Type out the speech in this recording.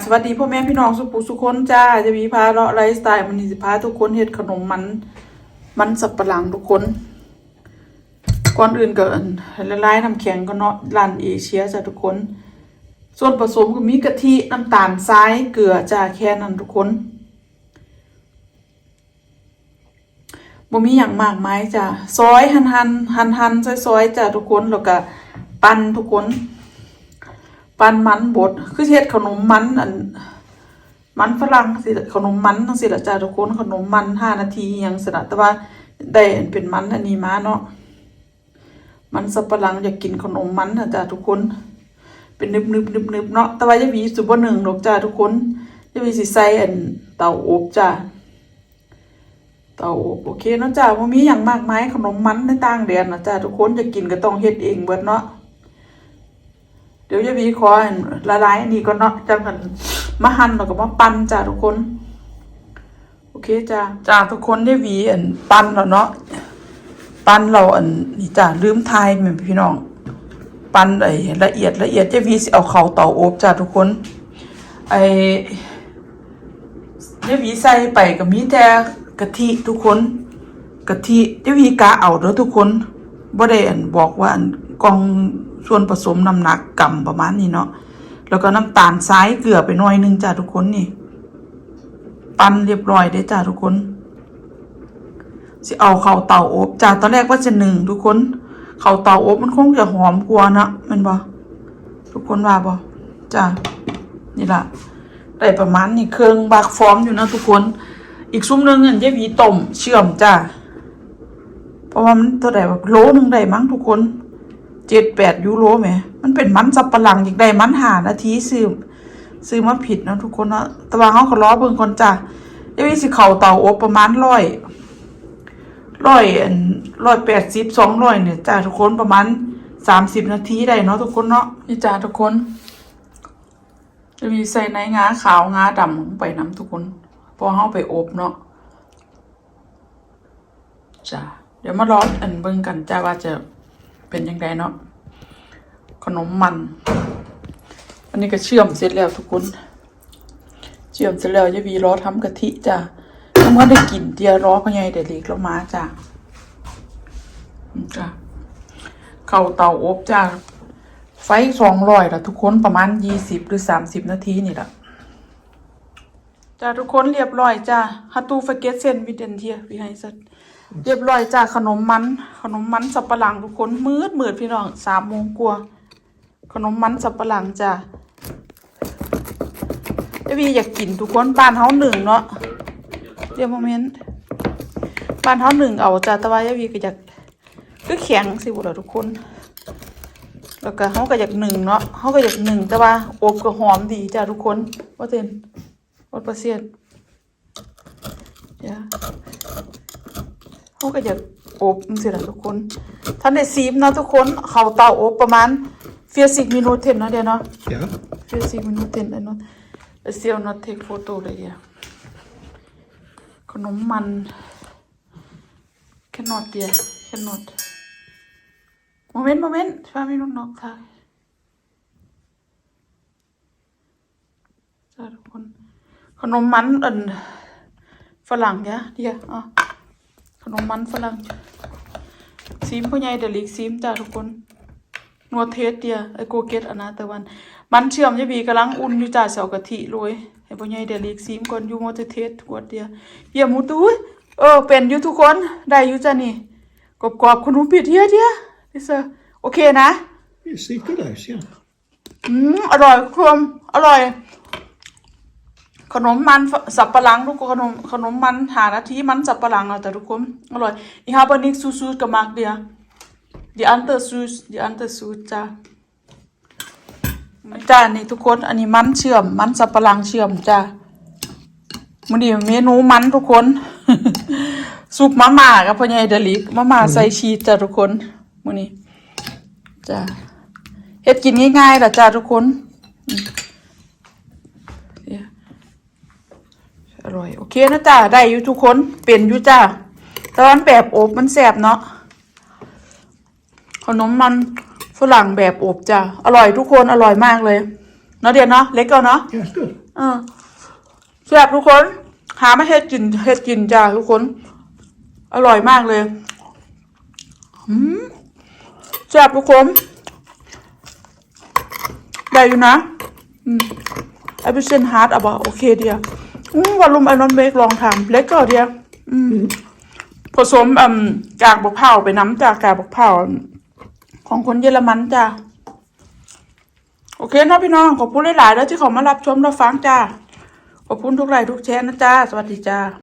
สวัสดีพ่อแม่พี่น้องสุปุสุคนจ้าจะมีพาเลาะไลฟ์สไตล์มันนี่สิพาทุกคนเฮ็ดขนมมัน มันสับปะหลังทุกคน ก่อนอื่นก็อันละลายน้ำแข็งก็เนาะร้านเอเชียจ้าทุกคน ส่วนผสมก็มีกะทิน้ำตาลทรายเกลือจ้าแค่นั้นทุกคนบ่มีอย่างมากมายจ้าซอยหันหันหันหันซอยซอยจ้าทุกคนแล้วก็ปั้นทุกคน ปันมันบดคือเฮ็ดขนมมันอันมันฝรั่งสิขนมมันจังซี่ล่ะจ้าทุกคนขนมมันห้านาทียังสนะแต่ว่าได้อันเป็นมันอันนี้มาเนาะมันสับปะหลังอยากกินขนมมันนะจ้าทุกคน เป็นนึบนึบนึบนึบเนาะแต่ว่าจะมีสุบหนึ่งดอกจ้าทุกคนจะมีสิใส่อันเตาอบจ้าเตาอบโอเคเนาะจ้าบ่มีหยังมากมายขนมมันในต่างแดนนะจ้าทุกคนจะกินก็ต้องเฮ็ดเองเบิดเนาะ ดี๋ยวยายวีขออันละลายอันนี้ก็เนาะจังหันมาหั่นแล้วก็มาปั้นจ้าทุกคน โอเคจ้าจ้าทุกคนยายวีอันปั้นแล้วเนาะปั้นเราอันนี่จ้าลืมทายแม่พี่น้อง ปั้นไอ้ละเอียดละเอียดยายวีสิเอาเข้าเตาโอบจ้าทุกคนไอ้ยายวีใส่ไปก็มีแต่กะทิทุกคนกะทิยายวีกะเอาเด้อทุกคนบ่ได้อันบอกว่าอัน กล่องส่วนผสมน้ำหนักกำประมาณนี้เนาะแล้วก็น้ำตาลทรายเกลือไปหน่อยหนึงจ้าทุกคนนี่ ปั้นเรียบร้อยได้จ้าทุกคนสิเอาเข้าเตาอบจ้าตอนแรกว่าจะหนึ่งทุกคน เข้าเตาอบมันคงจะหอมกว่านะมันบ่ทุกคนว่าบ่จ้านี่ละได้ประมาณนี้เครื่องบากฟอร์มอยู่นะทุกคน อีกซุ้มหนึงอันเยวีต้มเชื่อมจ้าเพราะว่ามันเท่าไหร่แบบโลนึงได้มั้งทุกคน เจ็ดแปดยูโรแหม มันเป็นมันสับปะหลังอีกได้มันหานาทีซื้อซื้อมาผิดนะทุกคนเนาะแต่ว่าเขาก็ล้อเบิ่งคนจ้าเยวีสิเข่าเตาอบประมาณร้อยร้อยอันร้อยแปดสิบสองร้อยเนี่ยจ้าทุกคนประมาณสามสิบนาทีได้เนาะทุกคนเนาะนี่จ้าทุกคน จะมีใส่ในงาขาวงาดำลงไปน้ำทุกคน พอเข้าไปอบเนาะจ้าเดี๋ยวมารออันเบิ่งกันจ้าว่าจะ เป็นยังไงเนาะขนมมัน อันนี้ก็เชื่อมเสร็จแล้วทุกคนเชื่อมเสร็จแล้วจะวีรอทำกะทิจ้าทำก็ได้กลิ่นเดียวรอพ่อใหญ่เดลีกแล้วมาจ้าจ้าเข้าเตาอบจ้าไฟสองร้อยละทุกคนประมาณยี่สิบหรือสามสิบนาทีนี่แหละจ้าทุกคนเรียบร้อยจ้าฮัตตูฟเกตเซนวิดเดนเทียวิไฮซัต เรียบร้อยจ้าขนมมัน ขนมมันสับปะหลังทุกคนมืดมืดพี่น้องสามโมงกว่าขนมมันสับปะหลังจ้าเอวีอยากกินทุกคนบ้านเฮาหนึ่งเนาะเดี๋ยวโมเมนต์บ้านเฮาหนึ่งเอาจ้าต่ว่าเอวีก็อยากคือแข็งสิบุตรทุกคน แล้วก็เขาก็อยากหนึ่งเนาะเขาก็อยากหนึ่งแต่ว่าอบก็หอมดีจ้ะทุกคนว่าเต็นวัดประเสียดเดี๋ยว เขาก็อยากอบมันสิละทุกคนท่านได้ซีมเนาะทุกคนเขาเตาอบประมาณเฟียสิกมินิเทนเนาะเดี๋ยวเนาะ Ja. เฟียสิกมินิเทนเนาะเซียวเนาะเทคโฟโต้เลยเดียวขนมมันแค่นอดเดียวแค่นอด Moment, Moment, zwei Minuten noch. ค่ะจ้าทุกคนขนมมันอันฝรั่งเนี่ยเดียวอะ ขนมมันฝรั่งซีมพ่อใหญ่เดลิกซีมจ้าทุกคนนัวเทสเดียไอโกเกตอันนะแต่วัน มันเชื่อมยายบีกำลังอุ่นอยู่จ้าเสากะทิโรยให้พ่อใหญ่เดลิกซีมก่อนอยู่มอเตอร์เทสขวดเดียวเยี่ยมหมูตุ้ยเออเป็นอยู่ทุกคนได้อยู่จ้านี่กรอบๆขนมปิดเดียวเดียวดิเซอร์โอเคนะ Det ser good out, ja. อืมอร่อยครมอร่อย ขนมมันสับปะหลังทุกคนขนมขนมมันหานาทีมันสับปะหลังเอาแต่ทุกคนอร่อยอีฮาบานิกซูซูกับมากเดียดีอันเตอร์ซูสดีอันเตอร์ซูจ้าจ้านี่ทุกคนอันนี้มันเชื่อมมันสับปะหลังเชื่อมจ้ามันนี้เมนูมันทุกคนซุปมาม่ากับพ่อใหญ่เดลิกมาม่าใส่ชีสจ้าทุกคนมื้อนี้จ้าเฮ็ดกินง่ายๆล่ะจ้าทุกคนอืมเนี่ยอ ร่อย โอเคนะจ้าได้อยู่ทุกคนเป็นอยู่จ้าแต่ว่ามันแบบอบมันแสบเนาะขนมมันฝรั่งแบบอบจ้าอร่อยทุกคนอร่อยมากเลยเนาะเดียนเนาะเล็กก็เนาะ Ja, is good. เออแซ่บทุกคน หามาเฮ็ดกินเฮ็ดกินจ้าทุกคน อร่อยมากเลยอืมแซ่บทุกคนได้อยู่นะอืมไอพิเซนฮาร์ดอะบอกโอเคเดียวอืมวันลุมไอนนอนเบกลองทำเล็กก็เดียวผสมอืมกากบกเผาไปน้ำจากกากบกเผาของคนเยอรมันจ้าโอเคเนาะพี่น้อง ขอบคุณหลายๆแล้วที่เขามารับชมรับฟังจ้า ขอบคุณทุกไลค์ทุกแชร์นะจ้า สวัสดีจ้า